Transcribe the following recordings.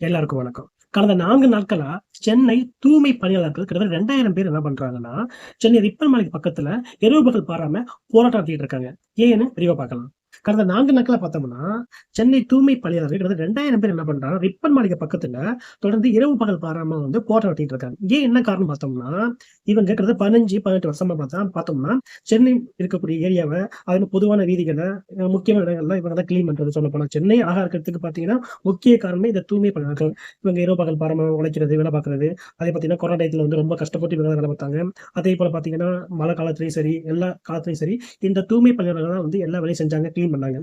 எல்லாருக்கும் வணக்கம். கடந்த நான்கு நாட்களா சென்னை தூய்மை பணியாளர்கள் கிட்டத்தட்ட ரெண்டாயிரம் பேர் என்ன பண்றாங்கன்னா சென்னை ரிப்பன் மலைக்கு பக்கத்துல இரவு பகல் பாராம போராட்டம் நடத்திட்டு இருக்காங்க. ஏன்னு விரிவா பார்க்கலாம். கடந்த நான்கு நாட்களா பார்த்தோம்னா சென்னை தூய்மை பணியாளர்கள் கிட்டத்தட்ட ரெண்டாயிரம் பேர் என்ன பண்றாங்க ரிப்பன் மாளிகை பக்கத்துல தொடர்ந்து இரவு பகல் பாராம வந்து போராட்டம் நடத்திட்டு இருக்காங்க. ஏன் என்ன காரணம் பார்த்தோம்னா இவங்க கிட்டத்தட்ட பதினஞ்சு பதினெட்டு வருஷமா பார்த்தா பார்த்தோம்னா சென்னை இருக்கக்கூடிய ஏரியாவை அது பொதுவான வீதிகளை முக்கியமான இடங்கள்லாம் இவங்க தான் கிளீன் பண்றது சொல்ல போனா சென்னை ஆக இருக்கிறதுக்கு பாத்தீங்கன்னா முக்கிய காரணமே இந்த தூய்மை பணியாளர்கள். இவங்க இரவு பகல் பாராம உழைக்கிறது வேலை பார்க்கறது அதே பார்த்தீங்கன்னா கொரோனா டயத்துல வந்து ரொம்ப கஷ்டப்பட்டு இவங்க தான் வேலை பார்த்தாங்க. அதே போல பார்த்தீங்கன்னா மழை காலத்துலையும் சரி எல்லா காலத்துலையும் சரி இந்த தூய்மை பணியாளர்கள் தான் வந்து எல்லா வேலையும் செஞ்சாங்க க்ளீன் பண்ணாங்க.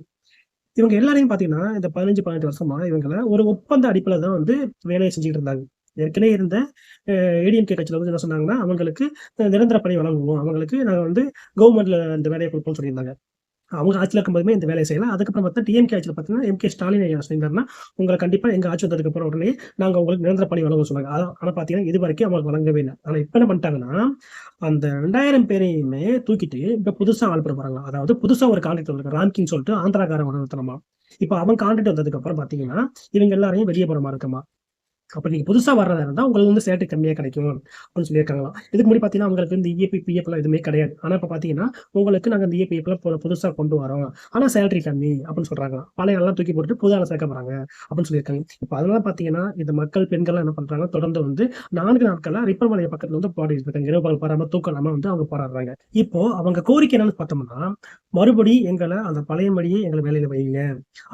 இவங்க எல்லாரையும் பார்த்தீங்கன்னா இந்த பதினஞ்சு பதினெட்டு வருஷமா இவங்களை ஒரு ஒப்பந்த அடிப்பில் தான் வந்து வேலையை செஞ்சுக்கிட்டு இருந்தாங்க. ஏற்கனவே இருந்த ஏடிஎம்கே கட்சியில் வந்து என்ன சொன்னாங்கன்னா அவங்களுக்கு நிரந்தர பணி வழங்குவோம். அவங்களுக்கு நாங்கள் வந்து கவர்மெண்ட்ல இந்த வேலையை கொடுப்போம்னு சொல்லியிருந்தாங்க. அவங்க ஆட்சியில் இருக்கும்போதுமே இந்த வேலையை செய்யலாம். அதுக்கப்புறம் பார்த்தா டிஎம்கே ஆட்சியில் பார்த்தீங்கன்னா எம்கே ஸ்டாலின் ஐயா சொல்லியிருந்தாருன்னா உங்களை கண்டிப்பாக எங்கள் ஆட்சி வந்ததுக்கு அப்புறம் உடனே நாங்க உங்களுக்கு நிரந்தர பணி வழங்க சொன்னாங்க அதான் ஆனால் பார்த்தீங்கன்னா இது வரைக்கும் அவங்களுக்கு வழங்கவே இல்லை. ஆனால் இப்போ என்ன பண்ணிட்டாங்கன்னா அந்த ரெண்டாயிரம் பேரையுமே தூக்கிட்டு இப்போ புதுசாக ஆள் போகிறாங்க அதாவது புதுசாக ஒரு கான்ட்ராக்ட் வந்திருக்கு. ராம்கின்னு சொல்லிட்டு ஆந்திராக்காரன் ஒருத்தனமா இப்போ அவன் கான்ட்ராக்ட் வந்ததுக்கு அப்புறம் இவங்க எல்லாரையும் வெளியே போகிற மாதிரி இருக்குமா? அப்ப நீங்க புதுசா வர்றதா இருந்தால் உங்களுக்கு வந்து சேட்டு கம்மியாக கிடைக்கும் அப்படின்னு சொல்லியிருக்காங்களாம். இதுக்கு முன்னாடி பாத்தீங்கன்னா உங்களுக்கு இந்த இஏபி பிஎஃப்லாம் எதுவுமே கிடையாது. ஆனா இப்போ பாத்தீங்கன்னா உங்களுக்கு நாங்கள் இந்த இஏபி எல்லாம் புதுசா கொண்டு வரோம். ஆனா சேலரி கம்மி அப்படின்னு சொல்றாங்க பழைய எல்லாம் தூக்கி போட்டு புது ஆளை சேர்க்க போறாங்க அப்படின்னு சொல்லியிருக்காங்க. இப்ப அதனால பாத்தீங்கன்னா இந்த மக்கள் பெண்கள் என்ன பண்ணுறாங்க தொடர்ந்து வந்து நான்கு நாட்களாக ரிப்பர் மலைய பக்கத்துல வந்து போராடி இருக்காங்க. இரவு பகல் பாராம வந்து அவங்க போராடுறாங்க. இப்போ அவங்க கோரிக்கை என்னன்னு பார்த்தோம்னா மறுபடி எங்களை அந்த பழையபடியே எங்களை வேலையில வைங்க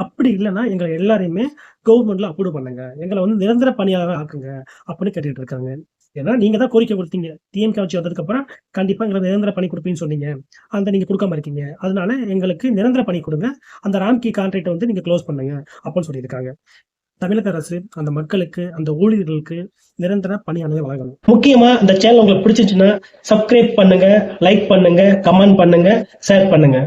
அப்படி இல்லைன்னா எங்களை எல்லாரையுமே கவர்மெண்ட்ல அப்ரூவ் பண்ணுங்க. எங்களை வந்து நிரந்தர பணியாளராக ஆக்குங்க அப்படின்னு கேட்டுட்டு இருக்காங்க. ஏன்னா நீங்க தான் கோரிக்கை கொடுத்தீங்க. டிஎம் கட்சி வந்ததுக்கு அப்புறம் கண்டிப்பா எங்களுக்கு நிரந்தர பணி கொடுப்பீங்கன்னு சொன்னீங்க. அந்த நீங்க கொடுக்காம இருக்கீங்க. அதனால எங்களுக்கு நிரந்தர பணி கொடுங்க. அந்த ராம்கி கான்ட்ராக்டை வந்து நீங்க க்ளோஸ் பண்ணுங்க அப்படின்னு சொல்லியிருக்காங்க. தமிழக அரசு அந்த மக்களுக்கு அந்த ஊழியர்களுக்கு நிரந்தர பணியானதை வழங்கணும். முக்கியமா இந்த சேனல் உங்களுக்கு பிடிச்சிச்சுன்னா சப்ஸ்கிரைப் பண்ணுங்க லைக் பண்ணுங்க கமெண்ட் பண்ணுங்க ஷேர் பண்ணுங்க.